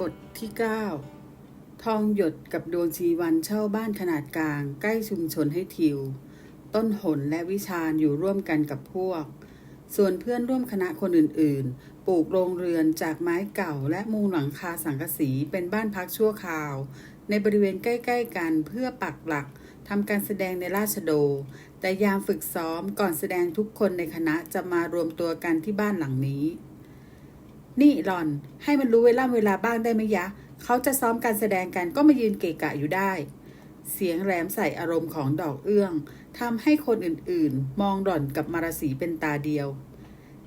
บทที่ 9 ทองหยดกับดวงชีวันเช่าบ้านขนาดกลาง ใกล้ชุมชนให้ทิว ต้นหนและวิชาญอยู่ร่วมกันกับพวก ส่วนเพื่อนร่วมคณะคนอื่นๆ ปลูกโรงเรือนจากไม้เก่าและมุงหลังคาสังกะสีเป็นบ้านพักชั่วคราว ในบริเวณใกล้ๆกันเพื่อปักหลักทำการแสดงในราชโด แต่ยามฝึกซ้อมก่อนแสดงทุกคนในคณะจะมารวมตัวกันที่บ้านหลังนี้ นี่หล่อน ให้มันรู้เวลาเวลาบ้างได้ไหมยะ เขาจะซ้อมการแสดงกันก็มายืนเกะกะอยู่ได้ เสียงแหลมใส่อารมณ์ของดอกเอื้องทำให้คนอื่นๆ มองหล่อนกับมารสีเป็นตาเดียว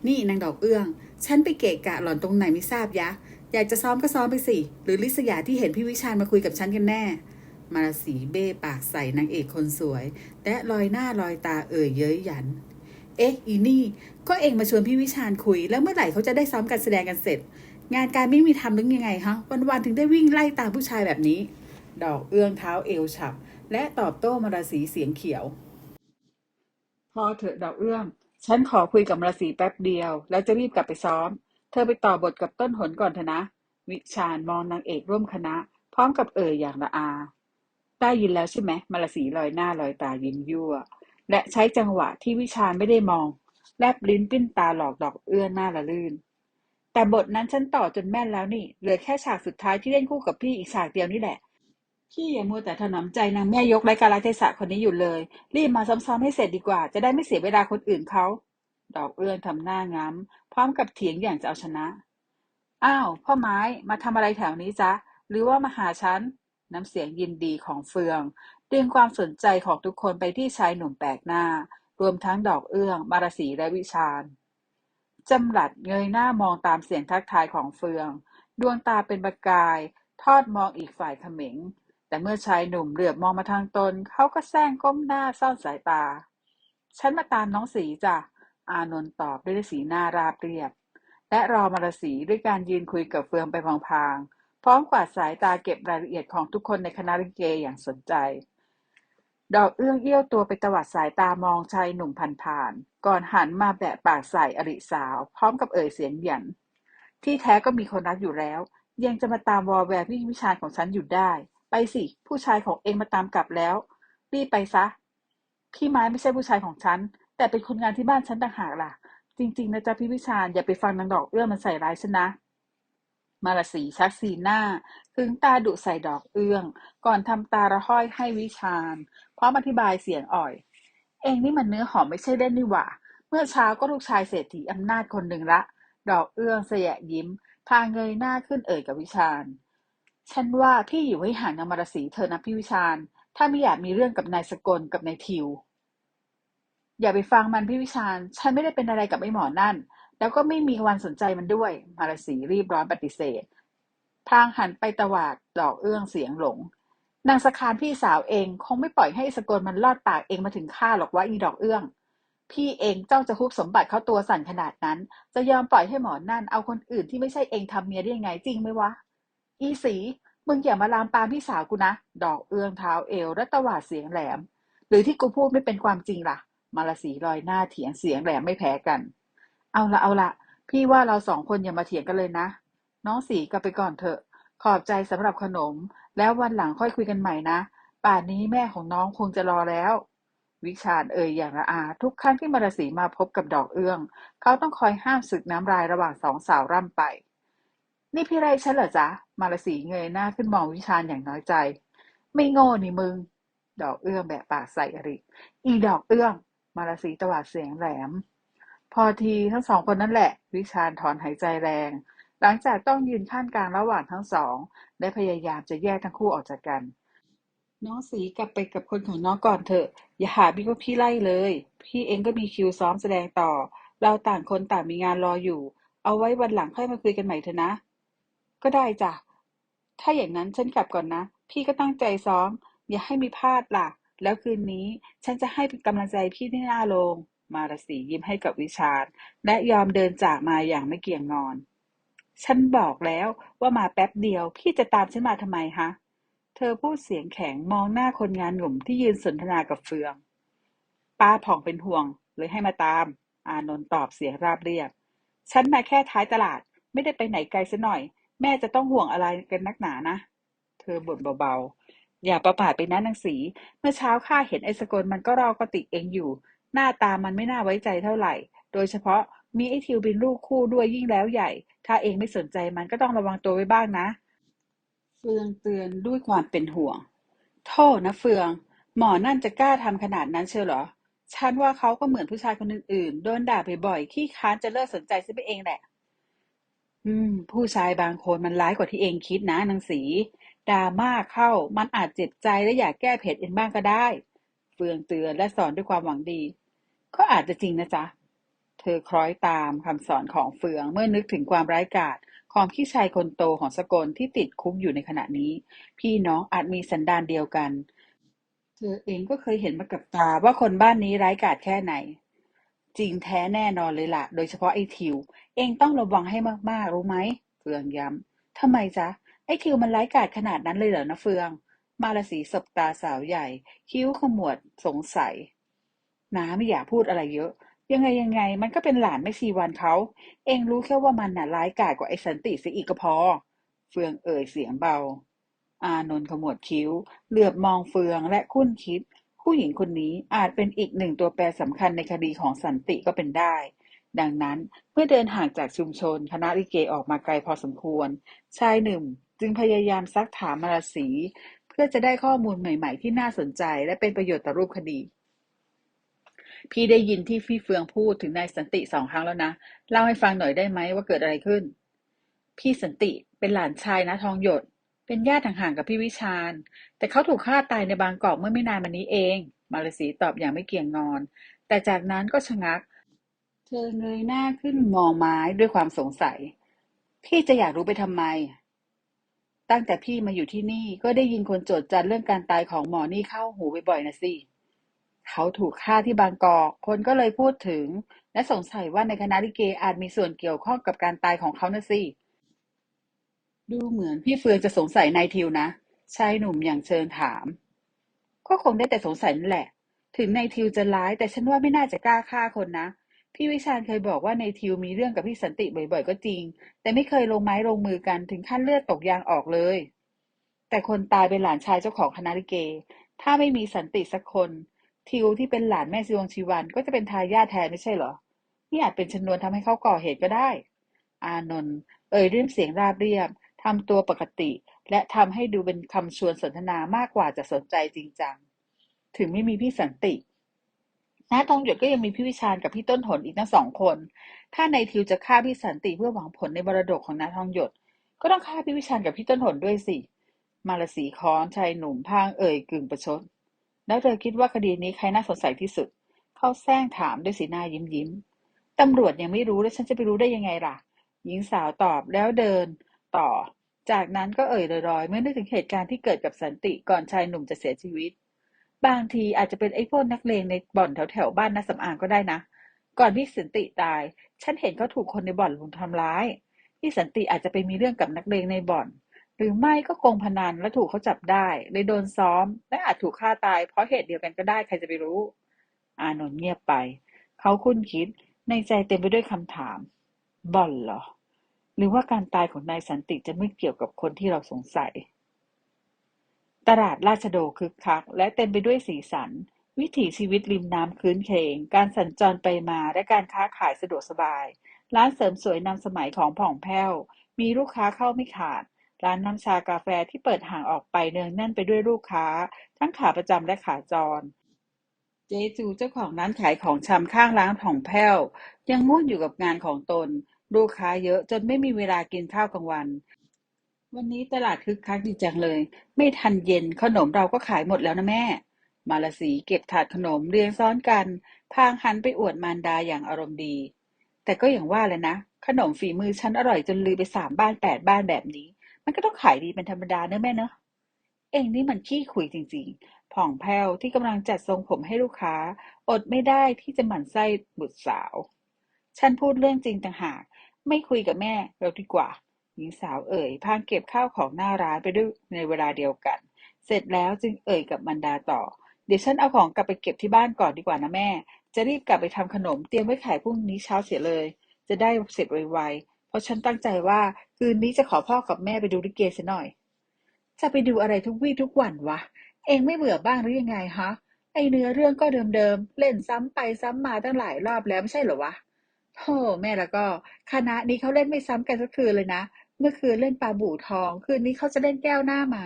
นี่นางดอกเอื้อง ฉันไปเกะกะหล่อนตรงไหนไม่ทราบยะ อยากจะซ้อมก็ซ้อมไปสิ หรือลิษยาที่เห็นพี่วิชาญมาคุยกับฉันกันแน่ มารสีเบ้ปากใส่นางเอกคนสวย และลอยหน้าลอยตาเอ่ยเย้ยหยัน เอ๊ะ อีนี่ ก็เองมาชวนพี่วิชาญคุย แล้วเมื่อไหร่เขาจะได้ซ้อมการแสดงกันเสร็จ งานการไม่มีทำหรือยังไงฮะวันๆถึงได้วิ่งไล่ตามผู้ชายแบบนี้ ดอกเอื้องเท้าเอวฉับ และตอบโต้มราศีเสียงเขียว พอเถอะดอกเอื้องฉันขอคุยกับมราศีแป๊บเดียว แล้วจะรีบกลับไปซ้อม เธอไปต่อบทกับต้นหนก่อนเถอะนะ วิชาญมองนางเอกร่วมคณะ พร้อมกับเอ่ยอย่างละอา ได้ยินแล้วใช่ไหมมราศีลอยหน้าลอยตายิ้มยั่ว และใช้จังหวะที่วิชาไม่ได้มอง แลบลิ้นปิ้นตาหลอกดอกเอื้อหน้าละลื่น แต่บทนั้นฉันต่อจนแม่นแล้วนี่ เหลือแค่ฉากสุดท้ายที่เล่นคู่กับพี่อีกฉากเดียวนี่แหละ พี่อย่ามัวแต่ถนอมใจนางแม่ยกไร้กาลเทศะคนนี้อยู่เลย รีบมาซ้อมๆให้เสร็จดีกว่า จะได้ไม่เสียเวลาคนอื่นเขาดอกเอื้อนทำหน้าง้ำพร้อมกับเถียงอย่างจะเอาชนะ อ้าวพ่อไม้มาทำอะไรแถวนี้จ๊ะ หรือว่ามาหาฉัน น้ำเสียงยินดีของเฟือง ดึงความสนใจของทุกคนไปที่ชายหนุ่มแปลกหน้า รวมทั้งดอกเอื้อง มารสีและวิชาญจำหลัดเงยหน้ามองตามเสียงทักทายของเฟือง ดวงตาเป็นประกาย ทอดมองอีกฝ่ายเขม็ง แต่เมื่อชายหนุ่มเหลือบมองมาทางตน เขาก็แซงก้มหน้าซ่อนสายตา ฉันมาตามน้องสีจ้ะ อานนท์ตอบด้วยสีหน้าราบเรียบ และรอมารสีด้วยการยืนคุยกับเฟืองไปพลางๆพร้อมกวาดสายตาเก็บรายละเอียดของทุกคนในคณะลิเกอย่างสนใจ ดอกเอื้องเอี้ยวตัวไปตวัดสายตามองชายหนุ่มผ่านๆ ก่อนหันมาแบะปากใส่อริสาว พร้อมกับเอ่ยเสียงหยัน ที่แท้ก็มีคนรักอยู่แล้ว ยังจะมาตามวอแวร์พี่วิชาญของฉันอยู่ได้ ไปสิ ผู้ชายของเองมาตามกลับแล้ว รีบไปซะ พี่ไม้ไม่ใช่ผู้ชายของฉัน แต่เป็นคนงานที่บ้านฉันต่างหากล่ะ จริงๆนะจ๊ะพี่วิชาญอย่าไปฟังนางดอกเอื้อมันใส่ร้ายฉันนะมาลสีชักสีหน้าคึงตาดุใส่ดอกเอื้อง ก่อนทำตาระห้อยให้วิชาญ พร้อมอธิบายเสียงอ่อย เองนี่มันเนื้อหอมไม่ใช่เล่นนี่หว่า เมื่อเช้าก็ลูกชายเศรษฐีอำนาจคนหนึ่งละ ดอกเอื้องเสยะยิ้ม พาเงยหน้าขึ้นเอ่ยกับวิชาญฉันว่าพี่อยู่ให้ห่างนางมารสีเธอนะพี่วิชาญ ถ้าไม่อยากมีเรื่องกับนายสกลกับนายทิว อย่าไปฟังมันพี่วิชาญ ฉันไม่ได้เป็นอะไรกับไอ้หมอนั่น แล้วก็ไม่มีวันสนใจมันด้วย มารสีรีบร้อนปฏิเสธ พางหันไปตวาดดอกเอื้องเสียงหลง นางสคานพี่สาวเองคงไม่ปล่อยให้สกลมันลอดปากเองมาถึงข้าหรอกว่าอีดอกเอื้อง พี่เองเจ้าจะฮุบสมบัติเขาตัวสั่นขนาดนั้น จะยอมปล่อยให้หมอนั่นเอาคนอื่นที่ไม่ใช่เองทำเมียได้ยังไงจริงไหมวะ อีสีมึงอย่ามาลามปามพี่สาวกูนะ ดอกเอื้องเท้าเอวและตวาดเสียงแหลม หรือที่กูพูดไม่เป็นความจริงล่ะ มาลสีลอยหน้าเถียงเสียงแหลมไม่แพ้กัน เอาละเอาละพี่ว่าเราสองคนอย่ามาเถียงกันเลยนะ น้องสีกลับไปก่อนเถอะ ขอบใจสำหรับขนม แล้ววันหลังค่อยคุยกันใหม่นะ ป่านนี้แม่ของน้องคงจะรอแล้ว วิชาญเอ่ยอย่างละอา ทุกครั้งที่มารสีมาพบกับดอกเอื้อง เขาต้องคอยห้ามศึกน้ำลายระหว่างสองสาวร่ำไป นี่พี่ไรฉันเหรอจ๊ะ มารสีเงยหน้าขึ้นมองวิชาญอย่างน้อยใจ ไม่โง่นี่มึง ดอกเอื้องแบะปากใส่อริอีดอกเอื้อง มารสีตวาดเสียงแหลม พอทีทั้งสองคนนั่นแหละ วิชาญถอนหายใจแรง หลังจากต้องยืนขั้นกลางระหว่างทั้งสองและพยายามจะแยกทั้งคู่ออกจากกัน น้องสีกลับไปกับคนของน้องก่อนเถอะ อย่าหาพี่ว่าพี่ไล่เลย พี่เองก็มีคิวซ้อมแสดงต่อ เราต่างคนต่างมีงานรออยู่ เอาไว้วันหลังค่อยมาคุยกันใหม่เถอะนะ ก็ได้จ้ะ ถ้าอย่างนั้นฉันกลับก่อนนะ พี่ก็ตั้งใจซ้อม อย่าให้มีพลาดล่ะ แล้วคืนนี้ฉันจะให้กำลังใจพี่ที่หน้าโรง มารสียิ้มให้กับวิชาญและยอมเดินจากมาอย่างไม่เกี่ยงงอน ฉันบอกแล้วว่ามาแป๊บเดียว พี่จะตามฉันมาทำไมฮะ เธอพูดเสียงแข็งมองหน้าคนงานหนุ่มที่ยืนสนทนากับเฟือง ป้าผ่องเป็นห่วงเลยให้มาตาม อานนท์ตอบเสียงราบเรียบ ฉันมาแค่ท้ายตลาด ไม่ได้ไปไหนไกลซะหน่อย แม่จะต้องห่วงอะไรกันนักหนานะ เธอบ่นเบาๆ อย่าประมาทไปนะนางสี เมื่อเช้าข้าเห็นไอ้สกลมันก็รอกติเองอยู่ หน้าตามันไม่น่าไว้ใจเท่าไหร่ โดยเฉพาะ มีไอ้ทิวเป็นลูกคู่ด้วยยิ่งแล้วใหญ่ ถ้าเองไม่สนใจมันก็ต้องระวังตัวไว้บ้างนะ เฟืองเตือนด้วยความเป็นห่วง โทษนะเฟือง หมอนั่นจะกล้าทำขนาดนั้นเชียวเหรอ ฉันว่าเขาก็เหมือนผู้ชายคนอื่นๆ โดนด่าบ่อยๆ ขี้ค้านจะเลิกสนใจซะไปเองแหละ อืม ผู้ชายบางคนมันร้ายกว่าที่เองคิดนะนางสีด่ามากเข้ามันอาจเจ็บใจและอยากแก้เผ็ดเองบ้างก็ได้ เฟืองเตือนและสอนด้วยความหวังดี ก็อาจจะจริงนะจ๊ะ เธอคล้อยตามคำสอนของเฟืองเมื่อนึกถึงความร้ายกาจของพี่ชายคนโตของสกลที่ติดคุกอยู่ในขณะนี้ พี่น้องอาจมีสันดานเดียวกัน เธอเองก็เคยเห็นมากับตาว่าคนบ้านนี้ร้ายกาจแค่ไหน จริงแท้แน่นอนเลยล่ะ โดยเฉพาะไอ้ทิว เองต้องระวังให้มากๆ รู้ไหมเฟืองย้ำทำไมจ๊ะไอ้ทิวมันร้ายกาจขนาดนั้นเลยเหรอนะเฟือง มาลสีสบตาสาวใหญ่ คิ้วขมวดสงสัยน้าไม่อยากพูดอะไรเยอะ ยังไงยังไง มันก็เป็นหลานแม่ชีวันเขา เองรู้แค่ว่ามันน่ะร้ายกาจกว่าไอ้สันติเสียอีกก็พอ เฟืองเอ่ยเสียงเบา อานนท์ขมวดคิ้ว เหลือบมองเฟืองและคุ้นคิด ผู้หญิงคนนี้อาจเป็นอีกหนึ่งตัวแปรสำคัญในคดีของสันติก็เป็นได้ ดังนั้นเมื่อเดินห่างจากชุมชนคณะลิเกออกมาไกลพอสมควร ชายหนุ่มจึงพยายามซักถามมาราศีเพื่อจะได้ข้อมูลใหม่ ๆ ที่น่าสนใจและเป็นประโยชน์ต่อรูปคดี พี่ได้ยินที่พี่เฟืองพูดถึงนายสันติสองครั้งแล้วนะ เล่าให้ฟังหน่อยได้ไหมว่าเกิดอะไรขึ้น พี่สันติเป็นหลานชายนะทองหยด เป็นญาติห่างๆกับพี่วิชาญ แต่เขาถูกฆ่าตายในบางกอกเมื่อไม่นานมานี้เอง มาลสีตอบอย่างไม่เกี่ยงงอน แต่จากนั้นก็ชะงัก เธอเงยหน้าขึ้นมองไม้ด้วยความสงสัย พี่จะอยากรู้ไปทำไม ตั้งแต่พี่มาอยู่ที่นี่ก็ได้ยินคนโจทย์จันเรื่องการตายของหมอนี่เข้าหูบ่อยๆนะสิ เขาถูกฆ่าที่บางกอก คนก็เลยพูดถึง และสงสัยว่าในคณะลิเกอาจมีส่วนเกี่ยวข้องกับการตายของเขานะสิ ดูเหมือนพี่เฟืองจะสงสัยนายทิวนะ ชายหนุ่มอย่างเชิญถาม ก็คงได้แต่สงสัยนั่นแหละ ถึงนายทิวจะร้ายแต่ฉันว่าไม่น่าจะกล้าฆ่าคนนะ พี่วิชาญเคยบอกว่านายทิวมีเรื่องกับพี่สันติบ่อยๆ ก็จริง แต่ไม่เคยลงไม้ลงมือกันถึงขั้นเลือดตกยางออกเลย แต่คนตายเป็นหลานชายเจ้าของคณะลิเก ถ้าไม่มีสันติสักคน ทิวที่เป็นหลานแม่ซิวงชีวันก็จะเป็นทายาทแทนไม่ใช่เหรอ นี่อาจเป็นชนวนทำให้เขาก่อเหตุก็ได้ อานนท์เอ่ยด้วยเสียงราบเรียบทำตัวปกติ และทำให้ดูเป็นคำชวนสนทนามากกว่าจะสนใจจริงจัง ถึงไม่มีพี่สันติน้าทองหยดก็ยังมีพี่วิชาญกับพี่ต้นหนอีกทั้งสองคน ถ้าในทิวจะฆ่าพี่สันติเพื่อหวังผลในมรดกของน้าทองหยด ก็ต้องฆ่าพี่วิชาญกับพี่ต้นหนด้วยสิ มาลสีค้อนชายหนุ่มพางเอ่ยกึ่งประชด แล้วเธอคิดว่าคดีนี้ใครน่าสงสัยที่สุด เขาแซงถามด้วยสีหน้ายิ้มยิ้มตำรวจยังไม่รู้แล้วฉันจะไปรู้ได้ยังไงล่ะ หญิงสาวตอบแล้วเดิน ต่อ จากนั้นก็เอ่ยลอยๆเมื่อนึกถึงเหตุการณ์ที่เกิดกับสันติก่อนชายหนุ่มจะเสียชีวิต บางทีอาจจะเป็นไอ้พวกนักเลงในบ่อนแถวแถวๆบ้านนาสำอางก็ได้นะ ก่อนพี่สันติตาย ฉันเห็นเขาถูกคนในบ่อนลุมทำร้ายพี่สันติอาจจะไปมีเรื่องกับนักเลงในบ่อน หรือไม่ก็โกงพนันและถูกเขาจับได้ เลยโดนซ้อม และอาจถูกฆ่าตายเพราะเหตุเดียวกันก็ได้ใครจะไปรู้ อานนท์เงียบไป เขาคุ้นคิดในใจเต็มไปด้วยคำถามบ่อนเหรอ หรือว่าการตายของนายสันติจะไม่เกี่ยวกับคนที่เราสงสัย ตลาดราชโดคึกคัก และเต็มไปด้วยสีสัน วิถีชีวิตริมน้ำคืนเคงการสัญจรไปมาและการค้าขายสะดวกสบาย ร้านเสริมสวยนำสมัยของผ่องแผ้วมีลูกค้าเข้าไม่ขาด ร้านน้ำชากาแฟที่เปิดห่างออกไปเนืองแน่นไปด้วยลูกค้า ทั้งขาประจำและขาจร เจจูเจ้าของร้านขายของชำข้างร้านผ่องแผ้วยังง่วนอยู่กับงานของตน ลูกค้าเยอะจนไม่มีเวลากินข้าวกลางวัน วันนี้ตลาดคึกคักดีจังเลย ไม่ทันเย็นขนมเราก็ขายหมดแล้วนะแม่ มาลสีเก็บถาดขนมเรียงซ้อนกัน พางหันไปอวดมารดาอย่างอารมณ์ดี แต่ก็อย่างว่าแหละนะขนมฝีมือฉันอร่อยจนลือไปสามบ้านแปดบ้านแบบนี้ มันก็ต้องขายดีเป็นธรรมดาเนอะแม่เนอะเองนี่มันขี้คุยจริงๆ ผ่องแผ้วที่กำลังจัดทรงผมให้ลูกค้า อดไม่ได้ที่จะหมั่นไส้บุตรสาว ฉันพูดเรื่องจริงต่างหาก ไม่คุยกับแม่เราดีกว่า หญิงสาวเอ่ยพางเก็บข้าวของหน้าร้านไปด้วยในเวลาเดียวกัน เสร็จแล้วจึงเอ่ยกับมันดาต่อ เดี๋ยวฉันเอาของกลับไปเก็บที่บ้านก่อนดีกว่านะแม่ จะรีบกลับไปทำขนมเตรียมไว้ขายพรุ่งนี้เช้าเสียเลย จะได้เสร็จไวๆ เพราะฉันตั้งใจว่า คืนนี้จะขอพ่อกับแม่ไปดูลิเกเสียหน่อย จะไปดูอะไรทุกวี่ทุกวันวะ เองไม่เบื่อบ้างหรือยังไงฮะ ไอเนื้อเรื่องก็เดิมๆ เล่นซ้ำไปซ้ำมาตั้งหลายรอบแล้วไม่ใช่เหรอวะโธ่แม่แล้วก็ คณะนี้เขาเล่นไม่ซ้ำกันสักคืนเลยนะ เมื่อคืนเล่นปลาบู่ทอง คืนนี้เขาจะเล่นแก้วหน้าม้า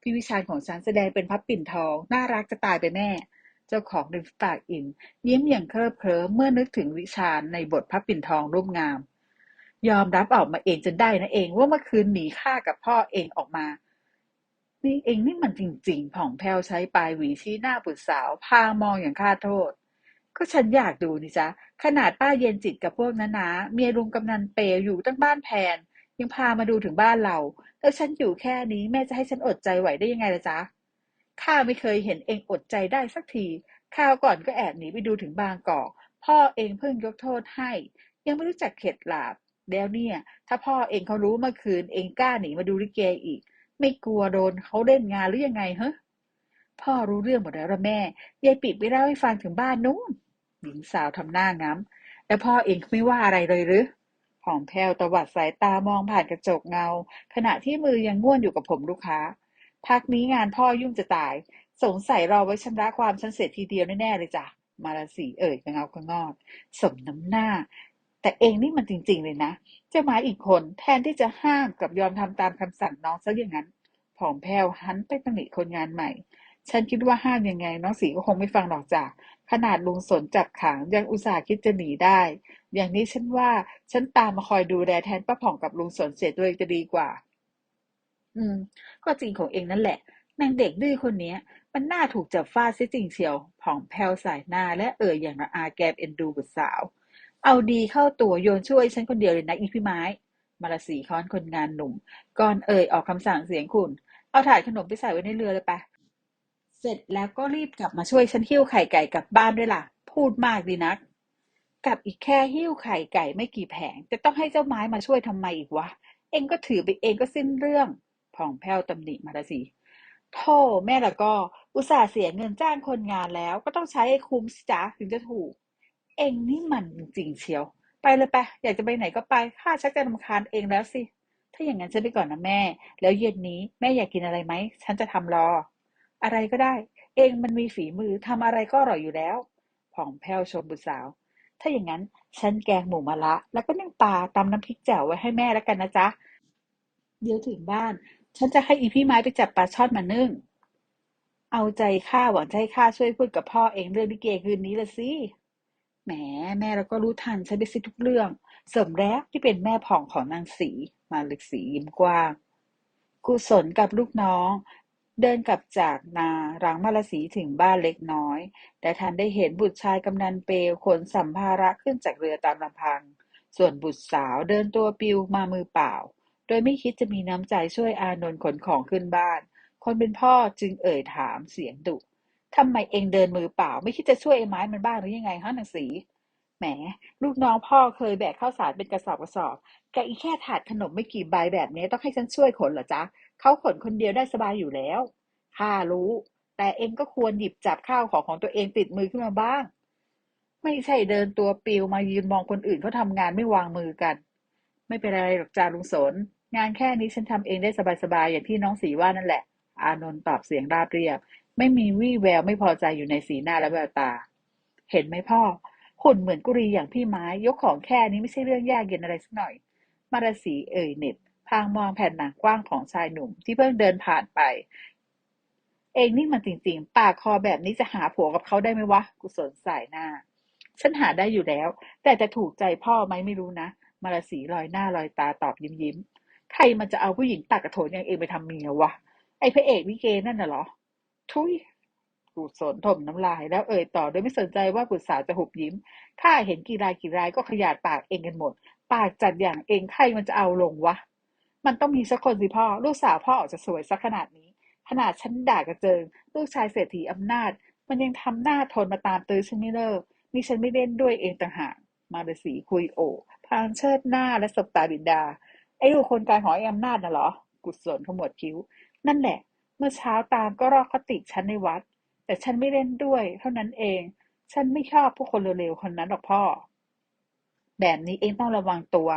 พี่วิชาญของฉันแสดงเป็นพับปิ่นทอง น่ารักจะตายไปแม่เจ้าของริมฝีปากอิ่มยิ้มอย่างเคลิบเคลิ้มเมื่อนึกถึงวิชาญในบทพับปิ่นทองรูปงาม ยอมรับออกมาเองจนได้นะเองว่าเมื่อคืนหนีข้ากับพ่อเองออกมา นี่เองนี่มันจริงๆผ่องแผ้วใช้ปลายหวีชี้หน้าบุตรสาว พามองอย่างคาโทษ ก็ฉันอยากดูนี่จ๊ะ ขนาดป้าเย็นจิตกับพวกนั้นนะเมียลุงกำนันเปย์อยู่ตั้งบ้านแพน ยังพามาดูถึงบ้านเรา แล้วฉันอยู่แค่นี้แม่จะให้ฉันอดใจไหวได้ยังไงล่ะจ๊ะข้าไม่เคยเห็นเองอดใจได้สักทีข้าวก่อนก็แอบหนีไปดูถึงบางกอกพ่อเองเพิ่งยกโทษให้ ยังไม่รู้จักเข็ดหลาบ แล้วเนี่ย ถ้าพ่อเองเขารู้เมื่อคืน เองกล้าหนีมาดูลิเกอีก ไม่กลัวโดนเขาเล่นงานหรือยังไงเฮ้พ่อรู้เรื่องหมดแล้วละแม่ยายปิดไปเล่าให้ฟังถึงบ้านนู้นหญิงสาวทำหน้าง้ำแล้วพ่อเองไม่ว่าอะไรเลยหรือผองแผ้วตวัดสายตามองผ่านกระจกเงา ขณะที่มือยังง่วนอยู่กับผมลูกค้า พักนี้งานพ่อยุ่งจะตาย สงสัยรอไว้ชำระความฉันเสร็จทีเดียวแน่ๆเลยจ้ะมาลาสีเอ่ยกระเงากระงอดสมน้ำหน้า แต่เองนี่มันจริง ๆ เลยนะ เจ้าหมาอีกคนแทนที่จะห้ามกับยอมทำตามคำสั่งน้องซะอย่างนั้นผ่องแผ้วหันไปตำหนิคนงานใหม่ ฉันคิดว่าห้ามยังไง น้องสีก็คงไม่ฟังหรอกจ้ะขนาดลุงสนจับขังยังอุตส่าห์คิดจะหนีได้ อย่างนี้ฉันว่าฉันตามมาคอยดูแลแทนป้าผ่องกับลุงสนเสียตัวเองจะดีกว่า อืม ก็จริงของเองนั่นแหละนางเด็กดื้อคนเนี้ย มันน่าถูกจับฟาดเสียจริงเชียวผ่องแผ้วสายหน้าและเอ่ยอย่างระอาแกมเอ็นดูบุตรสาว เอาดีเข้าตัวโยนช่วยฉันคนเดียวเลยนะอีพี่ไม้ มาลาสีค้อนคนงานหนุ่ม ก่อนเอ่ยออกคำสั่งเสียงคุณ เอาถาดขนมไปใส่ไว้ในเรือเลยปะเสร็จแล้วก็รีบกลับมาช่วยฉันหิ้วไข่ไก่กลับบ้านด้วยล่ะ พูดมากดีนักกับอีกแค่หิ้วไข่ไก่ไม่กี่แผง จะต้องให้เจ้าไม้มาช่วยทำไมอีกวะ เองก็ถือไปเองก็สิ้นเรื่องผ่องแผ้วตำหนิมาลาสีโธ่แม่ละก็ อุตส่าห์เสียเงินจ้างคนงานแล้ว ก็ต้องใช้ให้คุ้มสิจ๊ะถึงจะถูก เองนี่มันจริงเชียว ไปเลยไป อยากจะไปไหนก็ไป ข้าชักจะรำคาญเองแล้วสิ ถ้าอย่างนั้นฉันไปก่อนนะแม่ แล้วเย็นนี้แม่อยากกินอะไรไหม ฉันจะทำรอ อะไรก็ได้ เองมันมีฝีมือทำอะไรก็อร่อยอยู่แล้วผ่องแผ้วชมบุตรสาว ถ้าอย่างนั้นฉันแกงหมูมะระแล้วก็นึ่งปลาตำน้ำพริกแจ่วไว้ให้แม่แล้วกันนะจ๊ะ เดี๋ยวถึงบ้าน ฉันจะให้อีพี่ไม้ไปจับปลาช่อนมานึ่ง เอาใจข้าหวังจะให้ข้าช่วยพูดกับพ่อเองเรื่องลิเกคืนนี้ละสิ แหมแม่เราก็รู้ทันฉันไปสิทุกเรื่อง สมแล้วที่เป็นแม่ผ่องของนางสีมาลึกสียิ้มกว้าง กุศลกับลูกน้อง เดินกลับจากนารังมาลสีถึงบ้านเล็กน้อย แต่ทันได้เห็นบุตรชายกำนันเปลขนสัมภาระขึ้นจากเรือตามลำพัง ส่วนบุตรสาวเดินตัวปิวมามือเปล่า โดยไม่คิดจะมีน้ำใจช่วยอานนท์ขนของขึ้นบ้าน คนเป็นพ่อจึงเอ่ยถามเสียงดุ ทำไมเองเดินมือเปล่า ไม่คิดจะช่วยไอ้ไม้มันบ้างหรือยังไงฮะนางสีแหม ลูกน้องพ่อเคยแบกข้าวสารเป็นกระสอบกระสอบแกอีแค่ถาดขนมไม่กี่ใบแบบนี้ต้องให้ฉันช่วยขนเหรอจ๊ะเขาขนคนเดียวได้สบายอยู่แล้วข้ารู้ แต่เองก็ควรหยิบจับข้าวของของตัวเองติดมือขึ้นมาบ้าง ไม่ใช่เดินตัวปิวมายืนมองคนอื่นเขาทำงานไม่วางมือกัน ไม่เป็นไรหรอกจ้าลุงสน งานแค่นี้ฉันทำเองได้สบายๆอย่างที่น้องสีว่านั่นแหละ อานนท์ตอบเสียงราบเรียบ ไม่มีวี่แววไม่พอใจอยู่ในสีหน้าและแววตา เห็นไหมพ่อ หุ่นเหมือนกุรีอย่างพี่ไม้ยกของแค่นี้ไม่ใช่เรื่องยากเย็นอะไรสักหน่อย มาราศีเอ่ยเหน็บพางมองแผ่นหนังกว้างของชายหนุ่มที่เพิ่งเดินผ่านไป เองนี่มันจริงๆ ปากคอแบบนี้จะหาผัวกับเขาได้ไหมวะ กุศลสายหน้า ฉันหาได้อยู่แล้ว แต่จะถูกใจพ่อไหมไม่รู้นะ มาราศีลอยหน้าลอยตาตอบยิ้มยิ้มๆใครมันจะเอาผู้หญิงตากกระโถนอย่างเองไปทำเมียวะไอ้พระเอกวิเกนั่นน่ะเหรอ ทุยกุศลถมน้ำลายแล้วเอ่ยต่อโดยไม่สนใจว่าบุตรสาวจะหุบยิ้ม ข้าเห็นกี่รายกี่รายก็ขยาดปากเองกันหมด ปากจัดอย่างเองใครมันจะเอาลงวะ มันต้องมีสักคนสิพ่อ ลูกสาวพ่อออกจะสวยสักขนาดนี้ ขนาดฉันด่ากระเจิง ลูกชายเศรษฐีอำนาจ มันยังทำหน้าทนมาตามตื้อฉันไม่เลิกนี่ฉันไม่เล่นด้วยเองต่างหาก มาเดสีคุยโอ พางเชิดหน้าและสบตาบิดา ไอ้ลูกคนกลางของไอ้อำนาจน่ะเหรอ กุศลขมวดคิ้ว นั่นแหละ มื่อเช้าตามก็รอกคติฉันในวัด แต่ฉันไม่เล่นด้วย เท่านั้นเอง ฉันไม่ชอบผู้คนเร็วๆคนนั้นหรอกพ่อ แบบนี้เองต้องระวังตัว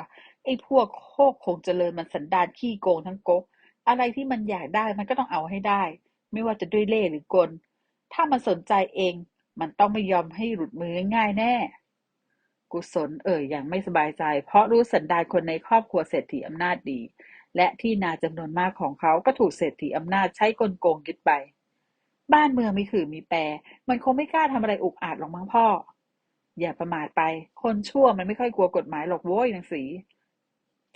ไอ้พวกโคกคงเจริญมันสันดานขี้โกงทั้งก๊ก อะไรที่มันอยากได้มันก็ต้องเอาให้ได้ ไม่ว่าจะด้วยเล่หรือกล ถ้ามันสนใจเอง มันต้องไม่ยอมให้หลุดมือง่ายแน่ กุศลเอ่ยอย่างไม่สบายใจ เพราะรู้สันดานคนในครอบครัวเศรษฐีอำนาจดี และที่นาจำนวนมากของเขาก็ถูกเศรษฐีอำนาจใช้กลโกงยึดไป บ้านเมืองมีขื่อมีแปร มันคงไม่กล้าทำอะไรอุกอาจหรอกมั้งพ่อ อย่าประมาทไป คนชั่วมันไม่ค่อยกลัวกฎหมายหรอกโว้ยนางสี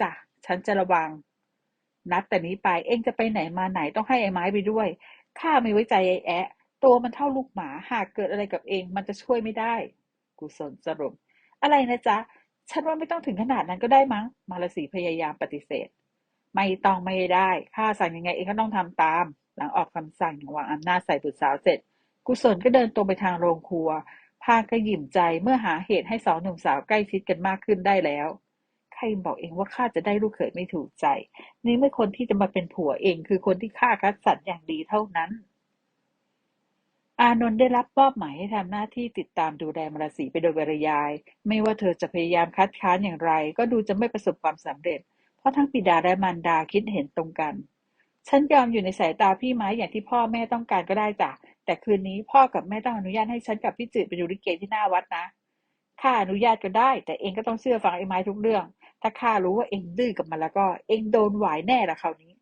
จ้ะฉันจะระวัง นับแต่นี้ไปเองจะไปไหนมาไหนต้องให้ไอ้ไม้ไปด้วย ข้าไม่ไว้ใจไอ้แอะตัวมันเท่าลูกหมาหากเกิดอะไรกับเองมันจะช่วยไม่ได้ กุศลสรุป อะไรนะจ๊ะ ฉันว่าไม่ต้องถึงขนาดนั้นก็ได้มั้ง มารสีพยายามปฏิเสธ ไม่ต้องไม่ได้ข้าสั่งยังไงเองก็ต้องทำตาม หลังออกคำสั่งวางอำนาจใส่บุตรสาวเสร็จ กุศลก็เดินตรงไปทางโรงครัวพากระหยิ่มใจเมื่อหาเหตุให้สองหนุ่มสาวใกล้ชิดกันมากขึ้นได้แล้วใครบอกเองว่าข้าจะได้ลูกเขยไม่ถูกใจ นี่เมื่อคนที่จะมาเป็นผัวเอง คือคนที่ข้าคัดสรรอย่างดีเท่านั้น อานนท์ได้รับมอบหมายให้ทำหน้าที่ติดตามดูแลมรสีไปโดยปริยาย ไม่ว่าเธอจะพยายามคัดค้านอย่างไร ก็ดูจะไม่ประสบความสำเร็จ เพราะทั้งปิดาและมารดาคิดเห็นตรงกัน ฉันยอมอยู่ในสายตาพี่ไม้อย่างที่พ่อแม่ต้องการก็ได้จ้ะ แต่คืนนี้พ่อกับแม่ต้องอนุญาตให้ฉันกับพี่จืดไปดูลิเกที่หน้าวัดนะ ข้าอนุญาตก็ได้ แต่เองก็ต้องเชื่อฟังไอ้ไม้ทุกเรื่อง ถ้าข้ารู้ว่าเองดื้อกับมันแล้วก็ เองโดนหวายแน่ละคราวนี้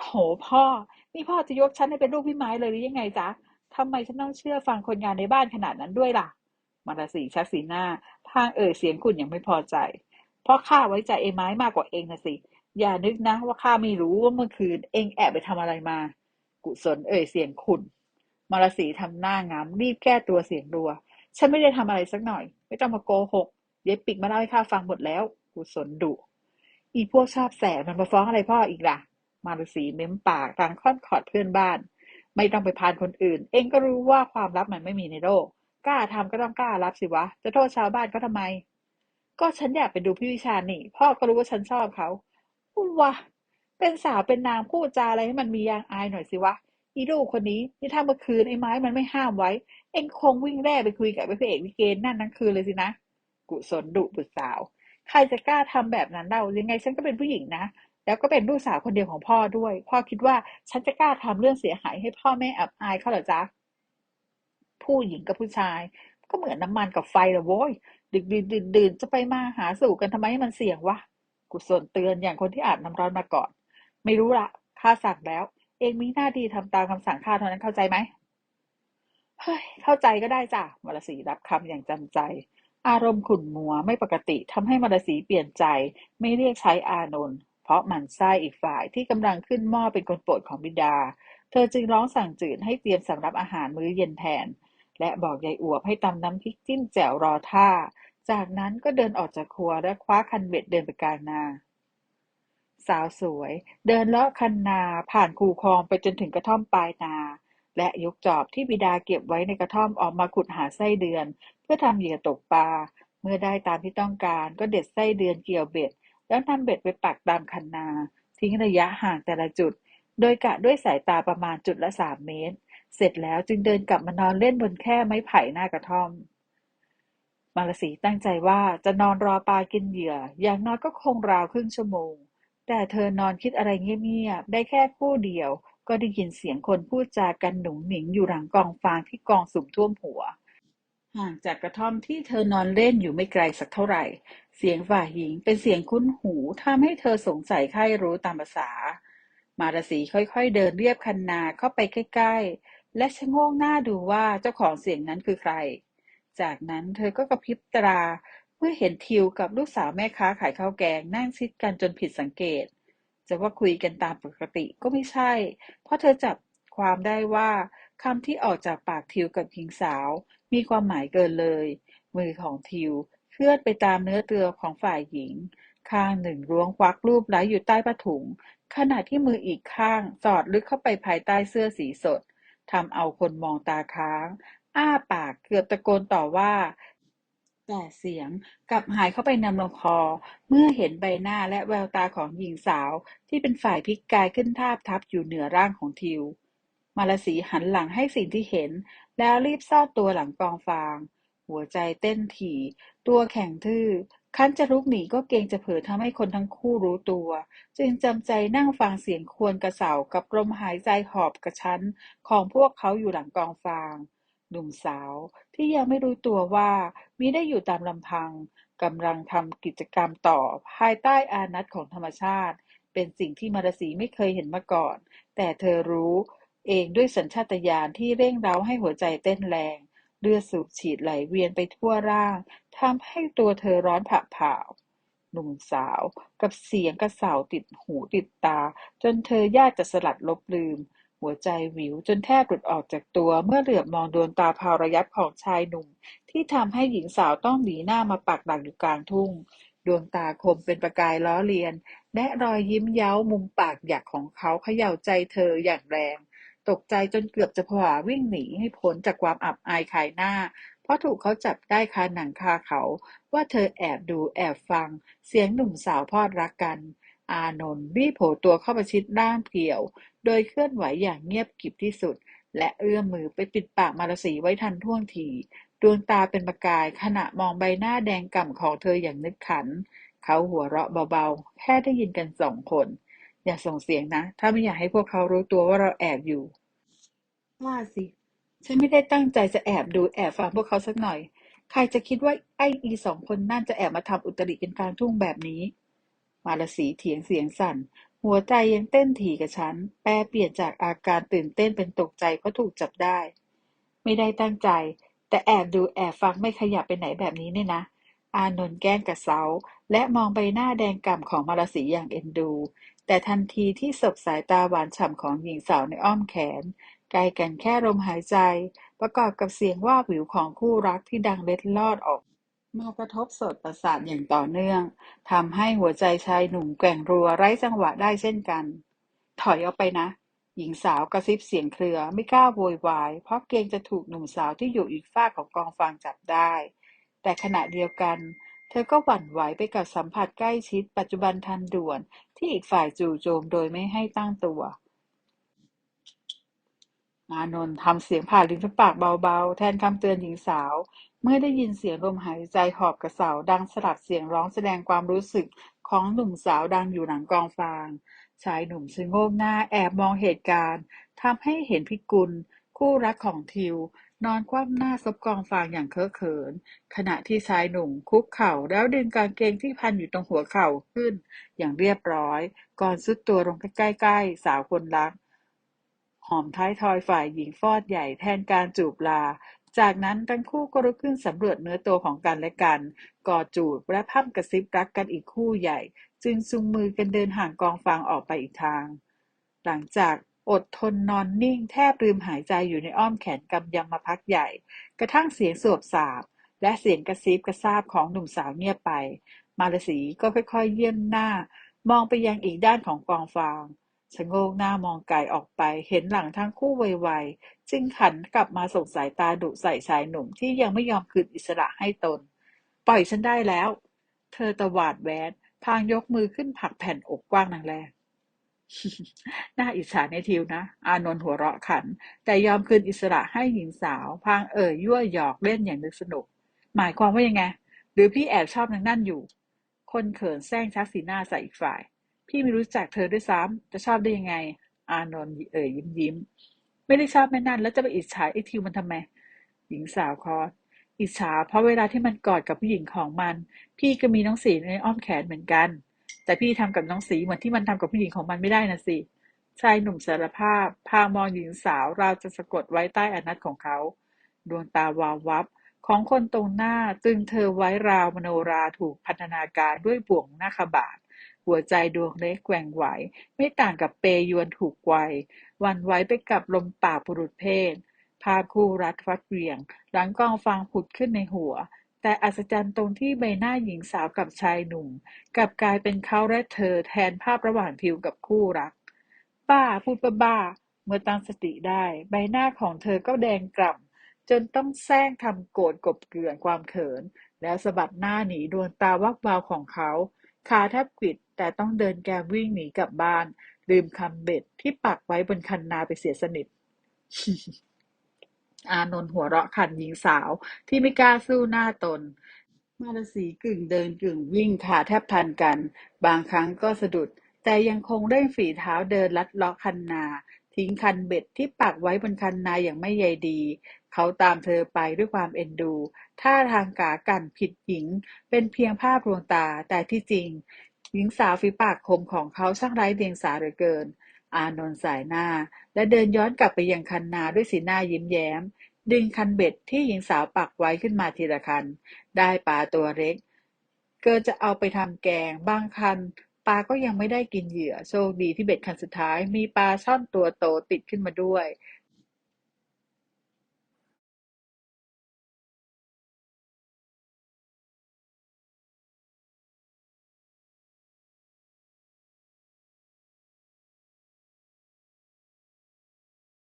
โหพ่อ นี่พ่อจะยกฉันให้เป็นลูกพี่ไม้เลยหรือยังไงจ๊ะทำไมฉันต้องเชื่อฟังคนงานในบ้านขนาดนั้นด้วยล่ะ มาราสีชักสีหน้า พางเอ่ยเสียงขุ่นอย่างไม่พอใจ เพราะข้าไว้ใจไอ้ไม้มากกว่าเองนะสิ อย่านึกนะว่าข้าไม่รู้ว่าเมื่อคืนเองแอบไปทำอะไรมา กุศลเอ่ยเสียงขุนมารสีทำหน้างามรีบแก้ตัวเสียงรัว ฉันไม่ได้ทำอะไรสักหน่อย ไม่ต้องมาโกหกเย็บปิกมาเล่าให้ข้าฟังหมดแล้ว กุศลดุ อีพวกชอบแสบมันมาฟ้องอะไรพ่ออีกล่ะ มารสีเม้มปากทางค่อนขอดเพื่อนบ้าน ไม่ต้องไปพานคนอื่น เองก็รู้ว่าความลับมันไม่มีในโลก กล้าทำก็ต้องกล้ารับสิวะ จะโทษชาวบ้านก็ทำไม ก็ฉันอยากไปดูพี่วิชาญนี่ พ่อก็รู้ว่าฉันชอบเขา วะ เป็นสาวเป็นนางพูดจาอะไรให้มันมียางอายหน่อยสิวะ อีลูกคนนี้นี่ถ้าเมื่อคืนไอ้ไม้มันไม่ห้ามไว้ เองคงวิ่งแร่ไปคุยกับไอ้พระเอกลิเกนนั่นทั้งคืนเลยสินะ กุศลดุบุตรสาว ใครจะกล้าทำแบบนั้นเล่ายังไงฉันก็เป็นผู้หญิงนะ แล้วก็เป็นลูกสาวคนเดียวของพ่อด้วย พ่อคิดว่าฉันจะกล้าทำเรื่องเสียหายให้พ่อแม่อับอายเขาเหรอจ๊ะ ผู้หญิงกับผู้ชาย ก็เหมือนน้ำมันกับไฟละโว้ย ดึกดื่นดื่นดื่นจะไปมาหาสู่กันทำไมให้มันเสี่ยงวะกุศลเตือนอย่างคนที่อาบน้ำร้อนมาก่อน ไม่รู้ละข้าสั่งแล้ว เองมีหน้าที่ทำตามคำสั่งข้าเท่านั้นเข้าใจไหมเฮ้ยเข้าใจก็ได้จ้ะวรศรีรับคำอย่างจำใจ อารมณ์ขุ่นมัวไม่ปกติทำให้มรสีเปลี่ยนใจ ไม่เรียกใช้อานนท์เพราะหมันไส้อีกฝ่ายที่กำลังขึ้นหม้อเป็นคนโปรดของบิดา เธอจึงร้องสั่งจืดให้เตรียมสำรับอาหารมื้อเย็นแทนและบอกยายอวบให้ตำน้ำพริกจิ้มแจ่วรอท่า จากนั้นก็เดินออกจากครัวและคว้าคันเบ็ดเดินไปกลางนาสาวสวย เดินเลาะคันนาผ่านคูคลองไปจนถึงกระท่อมปลายนา และยกจอบที่บิดาเก็บไว้ในกระท่อมออกมาขุดหาไส้เดือน เพื่อทำเหยื่อตกปลาเมื่อได้ตามที่ต้องการก็เด็ดไส้เดือนเกี่ยวเบ็ด แล้วนำเบ็ดไปปักตามคันนา ทิ้งระยะห่างแต่ละจุด โดยกะด้วยสายตาประมาณจุดละสามเมตร เสร็จแล้วจึงเดินกลับมานอนเล่นบนแค่ไม้ไผ่หน้ากระท่อม มารสีตั้งใจว่าจะนอนรอปลากินเหยื่อ อย่างน้อยก็คงราวครึ่งชั่วโมง แต่เธอนอนคิดอะไรเงียบๆได้แค่คู่เดียว ก็ได้ยินเสียงคนพูดจากันหนุ่งหนิงอยู่หลังกองฟางที่กองสุมท่วมหัว ห่างจากกระท่อมที่เธอนอนเล่นอยู่ไม่ไกลสักเท่าไหร่ เสียงฝ่ายหญิงเป็นเสียงคุ้นหูทำให้เธอสงสัยใครรู้ตามภาษา มารสีค่อยๆเดินเรียบคันนาเข้าไปใกล้ๆและชะโงกหน้าดูว่าเจ้าของเสียงนั้นคือใคร จากนั้นเธอก็กระพริบตาเมื่อเห็นทิวกับลูกสาวแม่ค้าขายข้าวแกงนั่งชิดกันจนผิดสังเกต จะว่าคุยกันตามปกติก็ไม่ใช่ เพราะเธอจับความได้ว่าคำที่ออกจากปากทิวกับหญิงสาว มีความหมายเกินเลย มือของทิวเคลื่อนไปตามเนื้อเตือของฝ่ายหญิง ข้างหนึ่งล้วงควักรูปไหลอยู่ใต้ผ้าถุง ขณะที่มืออีกข้างสอดลึกเข้าไปภายใต้เสื้อสีสดทำเอาคนมองตาค้าง อ้าปากเกือบตะโกนต่อว่า แต่เสียงกลับหายเข้าไปนำลงคอ เมื่อเห็นใบหน้าและแววตาของหญิงสาวที่เป็นฝ่ายพลิกกายขึ้นทาบทับอยู่เหนือร่างของทิว มารสีหันหลังให้สิ่งที่เห็น แล้วรีบซ่อนตัวหลังกองฟาง หัวใจเต้นถี่ ตัวแข็งทื่อคันจะลุกหนีก็เกรงจะเผลอทำให้คนทั้งคู่รู้ตัว จึงจำใจนั่งฟังเสียงควรกระเสากับลมหายใจหอบกระชั้นของพวกเขาอยู่หลังกองฟาง หนุ่มสาวที่ยังไม่รู้ตัวว่ามิได้อยู่ตามลำพังกำลังทำกิจกรรมต่อภายใต้อานัตของธรรมชาติ เป็นสิ่งที่มารสีไม่เคยเห็นมาก่อน แต่เธอรู้เองด้วยสัญชาตญาณที่เร่งเร้าให้หัวใจเต้นแรง เลือดสูบฉีดไหลเวียนไปทั่วร่างทำให้ตัวเธอร้อนผะเผาหนุ่มสาวกับเสียงกระเสาติดหูติดตา จนเธอยากจะสลัดลบลืม หัวใจวิวจนแทบหลุดออกจากตัวเมื่อเหลือบมองดวงตาพาวระยับของชายหนุ่ม ที่ทำให้หญิงสาวต้องหนีหน้ามาปักหลักอยู่กลางทุ่ง ดวงตาคมเป็นประกายล้อเลียน และรอยยิ้มเย้ามุมปากหยักของเขาเขย่าใจเธออย่างแรง ตกใจจนเกือบจะผวาวิ่งหนีให้พ้นจากความอับอายขายหน้าเพราะถูกเขาจับได้คาหนังคาเขา ว่าเธอแอบดูแอบฟัง เสียงหนุ่มสาวพอดรักกัน อานนท์รีบโผล่ตัวเข้าประชิดร่างเกี่ยว โดยเคลื่อนไหวอย่างเงียบกริบที่สุด และเอื้อมมือไปปิดปากมารสีไว้ทันท่วงที ดวงตาเป็นประกายขณะมองใบหน้าแดงก่ำของเธออย่างนึกขัน เขาหัวเราะเบาๆ แค่ได้ยินกันสองคน อย่าส่งเสียงนะ ถ้าไม่อยากให้พวกเขารู้ตัวว่าเราแอบอยู่ ว่าสิ ฉันไม่ได้ตั้งใจจะแอบดูแอบฟังพวกเขาสักหน่อย ใครจะคิดว่าไอ้อีสองคนนั่นจะแอบมาทำอุตริกันกลางทุ่งแบบนี้ มารสีเถียงเสียงสั่น หัวใจยังเต้นถี่กับฉันแปรเปลี่ยนจากอาการตื่นเต้นเป็นตกใจเพราะถูกจับได้ ไม่ได้ตั้งใจ แต่แอบดูแอบฟังไม่ขยับไปไหนแบบนี้เนี่ยนะ อานนท์แกล้งกระเซา และมองใบหน้าแดงก่ำของมารสีอย่างเอ็นดู แต่ทันทีที่สบสายตาหวานฉ่ำของหญิงสาวในอ้อมแขนใกล้กันแค่ลมหายใจ ประกอบกับเสียงว่าบวิวของคู่รักที่ดังเล็ดลอดออก มากระทบสดประสาทอย่างต่อเนื่องทำให้หัวใจชายหนุ่มแกว่งรัวไร้จังหวะได้เช่นกัน ถอยออกไปนะ หญิงสาวกระซิบเสียงเครือไม่กล้าโวยวาย เพราะเกรงจะถูกหนุ่มสาวที่อยู่อีกฝาของกองฟางจับได้ แต่ขณะเดียวกัน เธอก็หวั่นไหวไปกับสัมผัสใกล้ชิดปัจจุบันทันด่วนที่อีกฝ่ายจู่โจมโดยไม่ให้ตั้งตัว อานนท์ทำเสียงผ่านริมฝีปากเบาๆ แทนคำเตือนหญิงสาว เมื่อได้ยินเสียงลมหายใจหอบกระเสาดังสลับเสียงร้องแสดงความรู้สึกของหนุ่มสาวดังอยู่หลังกองฟาง ชายหนุ่มชะโงกหน้าแอบมองเหตุการณ์ทำให้เห็นพิกุล คู่รักของทิว นอนคว่ำหน้าซบกองฟางอย่างเคอะเขิน ขณะที่ชายหนุ่มคุกเข่าแล้วดึงกางเกงที่พันอยู่ตรงหัวเข่าขึ้น อย่างเรียบร้อย ก่อนซุดตัวลงใกล้ๆสาวคนรัก หอมท้ายทอยฝ่ายหญิงฟอดใหญ่แทนการจูบลา จากนั้นทั้งคู่ก็ลุกขึ้นสำรวจเนื้อตัวของกันและกัน กอดจูบและพั่มกระซิบรักกันอีกคู่ใหญ่ จึงซุงมือกันเดินห่างกองฟางออกไปอีกทาง หลังจากอดทนนอนนิ่งแทบลืมหายใจอยู่ในอ้อมแขนกำยำมาพักใหญ่ กระทั่งเสียงสวบสาบ และเสียงกระซิบกระซาบของหนุ่มสาวเงียบไป มาลสีก็ค่อยๆเยี่ยมหน้า มองไปยังอีกด้านของกองฟาง ชะโงกหน้ามองไกลออกไป เห็นหลังทั้งคู่ไวๆ จึงหันกลับมาส่งสายตาดุใส่ชายหนุ่มที่ยังไม่ยอมคืนอิสระให้ตน ปล่อยฉันได้แล้ว เธอตวาดแวนพางยกมือขึ้นผักแผ่นอกกว้างแรงๆน่าอิจฉาในทิวนะ อานนท์หัวเราะขัน แต่ยอมคืนอิสระให้หญิงสาว พางเอ่ยยั่วหยอกเล่นอย่างนึกสนุก หมายความว่ายังไง หรือพี่แอบชอบนางนั่นอยู่ คนเขินแซงชักสีหน้าใส่อีกฝ่าย พี่ไม่รู้จักเธอด้วยซ้ำจะชอบได้ยังไง อานนท์เอ่ยยิ้มยิ้ม ไม่ได้ชอบแม่นั่นแล้วจะไปอิจฉาไอ้ทิวมันทำไม หญิงสาวคอสอิจฉาเพราะเวลาที่มันกอดกับผู้หญิงของมัน พี่ก็มีน้องสีในอ้อมแขนเหมือนกัน แต่พี่ทำกับน้องสีเหมือนที่มันทำกับผู้หญิงของมันไม่ได้นะสิชายหนุ่มสารภาพ พามองหญิงสาวเราจะสะกดไว้ใต้อนัตของเขา ดวงตาวาววับ ของคนตรงหน้าตึงเธอไว้ราวมโนราถูกพันธนาการด้วยบ่วงหน้าขบาท หัวใจดวงเล็กแกว่งไหว ไม่ต่างกับเปยวนถูกไกวหวันไหวไปกับลมปากบุรุษเพศ ภาพคู่รัดฟัดเหวี่ยง หลังกองฟางผุดขึ้นในหัว แต่อัศจรรย์ตรงที่ใบหน้าหญิงสาวกับชายหนุ่มกลับกลายเป็นเขาและเธอแทนภาพระหว่างทิวกับคู่รักบ้าพูดบ้าเมื่อตั้งสติได้ ใบหน้าของเธอก็แดงกล่ำจนต้องแซงทำโกรธกบเกลื่อนความเขิน แล้วสะบัดหน้าหนีดวงตาวักวาวของเขาขาแทบกวิด แต่ต้องเดินแกมวิ่งหนีกลับบ้าน ลืมคำเบ็ดที่ปักไว้บนคันนาไปเสียสนิท อานนท์หัวเราะขันหญิงสาวที่ไม่กล้าสู้หน้าตน มาราสีกึ่งเดินกึ่งวิ่งขาแทบพันกัน บางครั้งก็สะดุด แต่ยังคงเร่งฝีเท้าเดินลัดเลาะคันนา ทิ้งคันเบ็ดที่ปักไว้บนคันนาอย่างไม่ใยดี เขาตามเธอไปด้วยความเอ็นดูท่าทางกากันผิดหญิง เป็นเพียงภาพลวงตาแต่ที่จริง หญิงสาวฝีปากคมของเขาช่างไร้เดียงสาเหลือเกิน อานนท์สายหน้า และเดินย้อนกลับไปยังคันนาด้วยสีหน้ายิ้มแย้ม ดึงคันเบ็ดที่หญิงสาวปักไว้ขึ้นมาทีละคัน ได้ปลาตัวเล็ก เกิดจะเอาไปทำแกงบางคันปลาก็ยังไม่ได้กินเหยื่อ โชคดีที่เบ็ดคันสุดท้ายมีปลาช่อนตัวโตติดขึ้นมาด้วย